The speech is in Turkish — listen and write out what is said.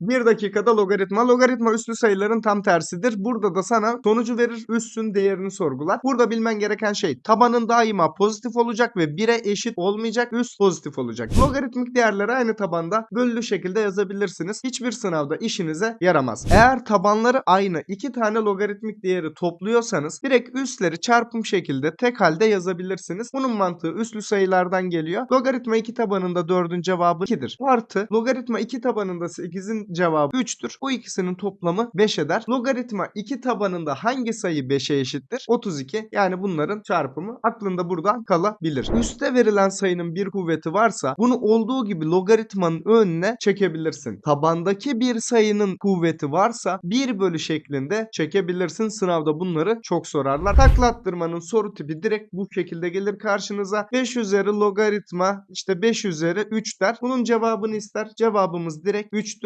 1 dakikada logaritma. Logaritma üslü sayıların tam tersidir. Burada da sana sonucu verir, üssün değerini sorgular. Burada bilmen gereken şey tabanın daima pozitif olacak ve 1'e eşit olmayacak, üst pozitif olacak. Logaritmik değerleri aynı tabanda bölülü şekilde yazabilirsiniz. Hiçbir sınavda işinize yaramaz. Eğer tabanları aynı iki tane logaritmik değeri topluyorsanız direkt üstleri çarpım şekilde tek halde yazabilirsiniz. Bunun mantığı üslü sayılardan geliyor. Logaritma 2 tabanında 4'ün cevabı 2'dir. Artı logaritma 2 tabanında 8'in cevabı 3'tür. Bu ikisinin toplamı 5 eder. Logaritma 2 tabanında hangi sayı 5'e eşittir? 32. Yani bunların çarpımı aklında buradan kalabilir. Üste verilen sayının bir kuvveti varsa bunu olduğu gibi logaritmanın önüne çekebilirsin. Tabandaki bir sayının kuvveti varsa 1 bölü şeklinde çekebilirsin. Sınavda bunları çok sorarlar. Taklattırmanın soru tipi direkt bu şekilde gelir karşınıza. 5 üzeri logaritma işte 5 üzeri 3 der. Bunun cevabını ister. Cevabımız direkt 3'tür.